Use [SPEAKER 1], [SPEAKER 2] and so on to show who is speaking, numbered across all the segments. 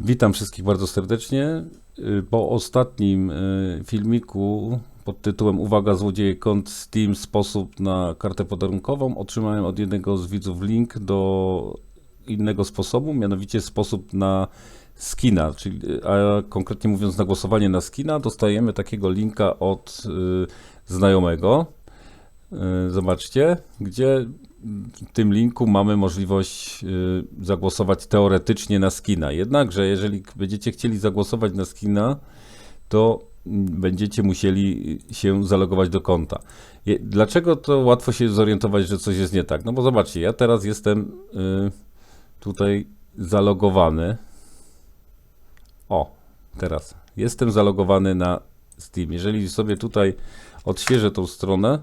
[SPEAKER 1] Witam wszystkich bardzo serdecznie. Y, Po ostatnim y, filmiku pod tytułem Uwaga złodzieje kont Steam sposób na kartę podarunkową otrzymałem od jednego z widzów link do innego sposobu, mianowicie sposób na skina, czyli a konkretnie mówiąc na głosowanie na skina dostajemy takiego linka od y, znajomego. Zobaczcie, gdzie w tym linku mamy możliwość y, zagłosować teoretycznie na skina. Jednakże, jeżeli będziecie chcieli zagłosować na skina, to mm, będziecie musieli się zalogować do konta. Dlaczego to łatwo się zorientować, że coś jest nie tak? No bo zobaczcie, ja teraz jestem y, tutaj zalogowany. O, teraz jestem zalogowany na Steam. Jeżeli sobie tutaj odświeżę tą stronę,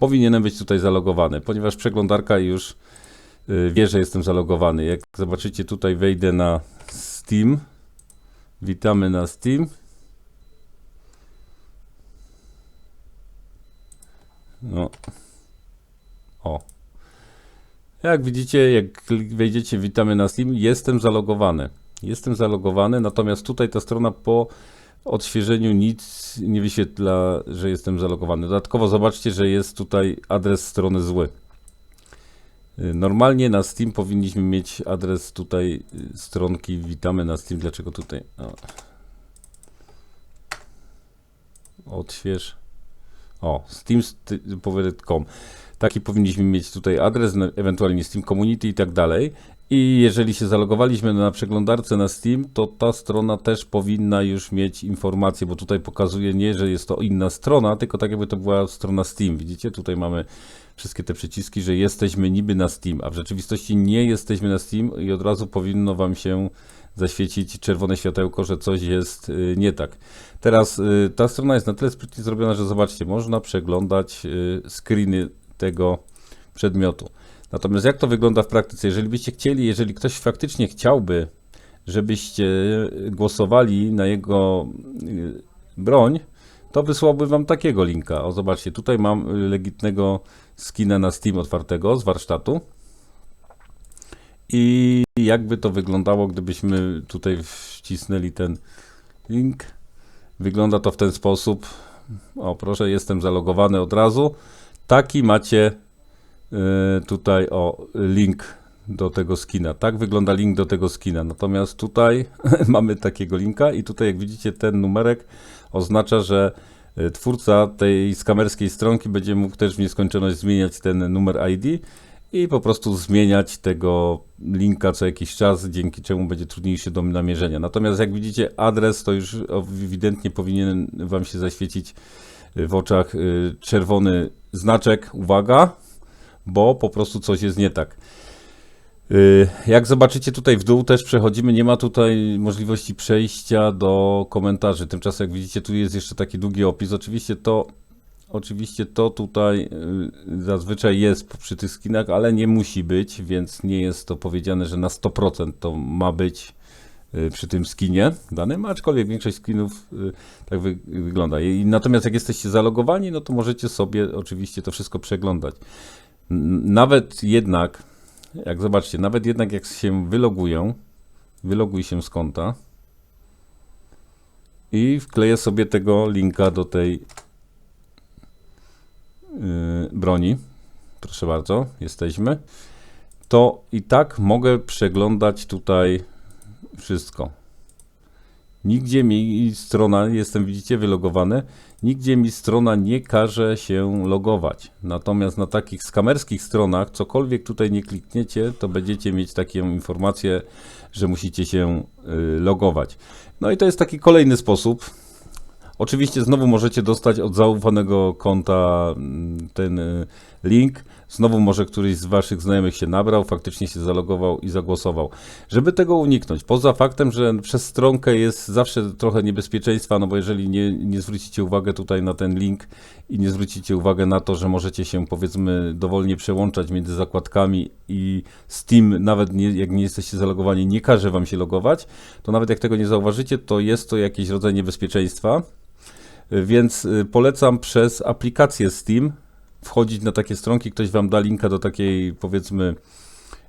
[SPEAKER 1] powinienem być tutaj zalogowany, ponieważ przeglądarka już y, wie, że jestem zalogowany. Jak zobaczycie, tutaj wejdę na Steam. Witamy na Steam. No. O. Jak widzicie, jak wejdziecie, witamy na Steam, jestem zalogowany. Jestem zalogowany, natomiast tutaj ta strona po odświeżeniu nic nie wyświetla, że jestem zalogowany. Dodatkowo zobaczcie, że jest tutaj adres strony zły. Y, Normalnie na Steam powinniśmy mieć adres tutaj y, stronki witamy na Steam. Dlaczego tutaj? O. Odśwież. O, steam.com. Taki powinniśmy mieć tutaj adres, ewentualnie Steam Community i tak dalej. I jeżeli się zalogowaliśmy na przeglądarce na Steam, to ta strona też powinna już mieć informację, bo tutaj pokazuje nie, że jest to inna strona, tylko tak jakby to była strona Steam. Widzicie, tutaj mamy wszystkie te przyciski, że jesteśmy niby na Steam, a w rzeczywistości nie jesteśmy na Steam i od razu powinno Wam się zaświecić czerwone światełko, że coś jest y, nie tak. Teraz y, ta strona jest na tyle sprytnie zrobiona, że zobaczcie, można przeglądać y, screeny tego przedmiotu. Natomiast jak to wygląda w praktyce? Jeżeli byście chcieli, jeżeli ktoś faktycznie chciałby, żebyście głosowali na jego y, broń, to wysłałby wam takiego linka. O, zobaczcie, tutaj mam legitnego skina na Steam otwartego z warsztatu. I jakby to wyglądało, gdybyśmy tutaj wcisnęli ten link. Wygląda to w ten sposób. O, proszę, jestem zalogowany od razu. Taki macie tutaj o link do tego skina. Tak wygląda link do tego skina. Natomiast tutaj mamy takiego linka i tutaj jak widzicie ten numerek oznacza, że y, twórca tej skamerskiej stronki będzie mógł też w nieskończoność zmieniać ten numer ID i po prostu zmieniać tego linka co jakiś czas, dzięki czemu będzie trudniejszy do namierzenia. Natomiast jak widzicie adres to już ewidentnie powinien wam się zaświecić y, w oczach y, czerwony znaczek, uwaga, bo po prostu coś jest nie tak. Y, Jak zobaczycie tutaj w dół też przechodzimy, nie ma tutaj możliwości przejścia do komentarzy. Tymczasem jak widzicie tu jest jeszcze taki długi opis. Oczywiście to oczywiście to tutaj y, zazwyczaj jest przy tych skinach, ale nie musi być, więc nie jest to powiedziane, że na 100% to ma być y, przy tym skinie danym, aczkolwiek większość skinów tak wy, wygląda. I, natomiast jak jesteście zalogowani, no to możecie sobie oczywiście to wszystko przeglądać. Nawet jednak, jak zobaczcie, nawet jednak jak się wylogują, wyloguj się z konta i wkleję sobie tego linka do tej yy, broni. Proszę bardzo, jesteśmy. To i tak mogę przeglądać tutaj wszystko. Nigdzie mi strona, jestem widzicie wylogowany, nigdzie mi strona nie każe się logować. Natomiast na takich skamerskich stronach, cokolwiek tutaj nie klikniecie, to będziecie mieć taką informację, że musicie się y, logować. No i to jest taki kolejny sposób. Oczywiście znowu możecie dostać od zaufanego konta mm, ten y, link. Znowu może któryś z waszych znajomych się nabrał, faktycznie się zalogował i zagłosował. Żeby tego uniknąć, poza faktem, że przez stronkę jest zawsze trochę niebezpieczeństwa, no bo jeżeli nie, nie zwrócicie uwagę tutaj na ten link i nie zwrócicie uwagę na to, że możecie się powiedzmy dowolnie przełączać między zakładkami i Steam, nawet nie, jak nie jesteście zalogowani, nie każe wam się logować, to nawet jak tego nie zauważycie, to jest to jakiś rodzaj niebezpieczeństwa. Więc y, polecam przez aplikację Steam wchodzić na takie stronki. Ktoś wam da linka do takiej, powiedzmy,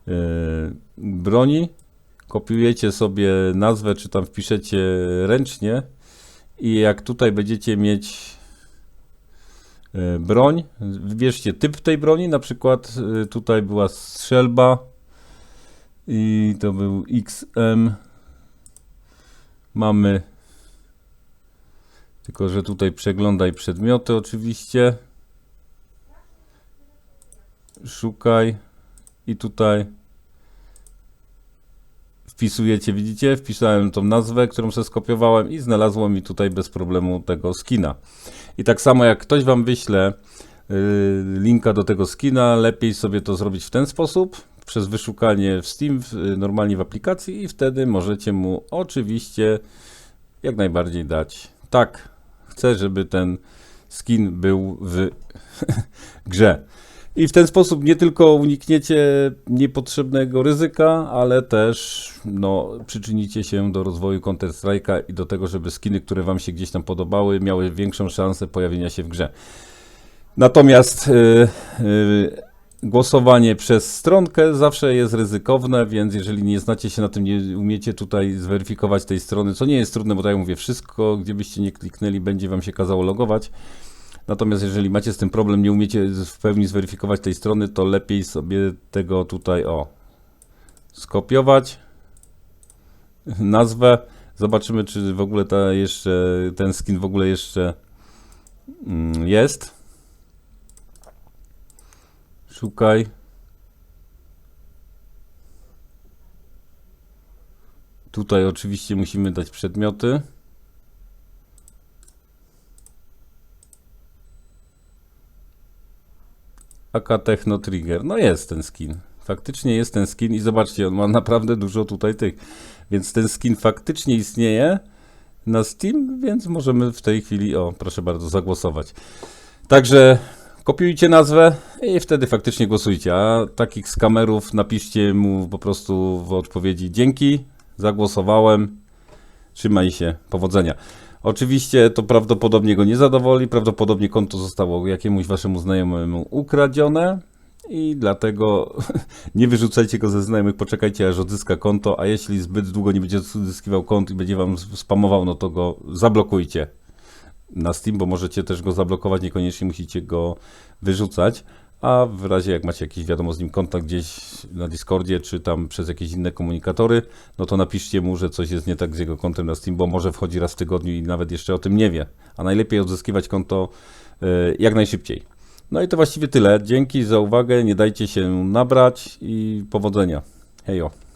[SPEAKER 1] y, broni, kopiujecie sobie nazwę, czy tam wpiszecie ręcznie i jak tutaj będziecie mieć e, broń, wybierzcie typ tej broni, na przykład e, tutaj była strzelba i to był XM. Mamy tylko, że tutaj przeglądaj przedmioty oczywiście. Szukaj i tutaj wpisujecie, widzicie? Wpisałem tą nazwę, którą sobie skopiowałem i znalazło mi tutaj bez problemu tego skina. I tak samo jak ktoś wam wyśle yy, linka do tego skina, lepiej sobie to zrobić w ten sposób, przez wyszukanie w Steam, y, normalnie w aplikacji i wtedy możecie mu oczywiście jak najbardziej dać tak, chcę, żeby ten skin był w grze. I w ten sposób nie tylko unikniecie niepotrzebnego ryzyka, ale też no, przyczynicie się do rozwoju Counter-Strike'a i do tego, żeby skiny, które Wam się gdzieś tam podobały, miały większą szansę pojawienia się w grze. Natomiast yy, yy, głosowanie przez stronkę zawsze jest ryzykowne, więc jeżeli nie znacie się na tym, nie umiecie tutaj zweryfikować tej strony, co nie jest trudne, bo tak jak mówię, wszystko, gdzie byście nie kliknęli, będzie Wam się kazało logować. Natomiast jeżeli macie z tym problem, nie umiecie w pełni zweryfikować tej strony, to lepiej sobie tego tutaj o skopiować nazwę. Zobaczymy, czy w ogóle ta jeszcze, ten skin w ogóle jeszcze mm, jest. Szukaj. Tutaj oczywiście musimy dać przedmioty. AK Techno Trigger. No jest ten skin. Faktycznie jest ten skin i zobaczcie, on ma naprawdę dużo tutaj tych. Więc ten skin faktycznie istnieje na Steam, więc możemy w tej chwili, o proszę bardzo, zagłosować. Także kopiujcie nazwę i wtedy faktycznie głosujcie. A takich skamerów napiszcie mu po prostu w odpowiedzi dzięki, zagłosowałem, trzymaj się, powodzenia. Oczywiście to prawdopodobnie go nie zadowoli, prawdopodobnie konto zostało jakiemuś waszemu znajomemu ukradzione i dlatego nie wyrzucajcie go ze znajomych, poczekajcie aż odzyska konto, a jeśli zbyt długo nie będzie odzyskiwał kont i będzie wam spamował, no to go zablokujcie na Steam, bo możecie też go zablokować, niekoniecznie musicie go wyrzucać. A w razie jak macie jakiś wiadomo z nim kontakt gdzieś na Discordzie, czy tam przez jakieś inne komunikatory, no to napiszcie mu, że coś jest nie tak z jego kontem na Steam, bo może wchodzi raz w tygodniu i nawet jeszcze o tym nie wie. A najlepiej odzyskiwać konto y, jak najszybciej. No i to właściwie tyle. Dzięki za uwagę, nie dajcie się nabrać i powodzenia. Hejo.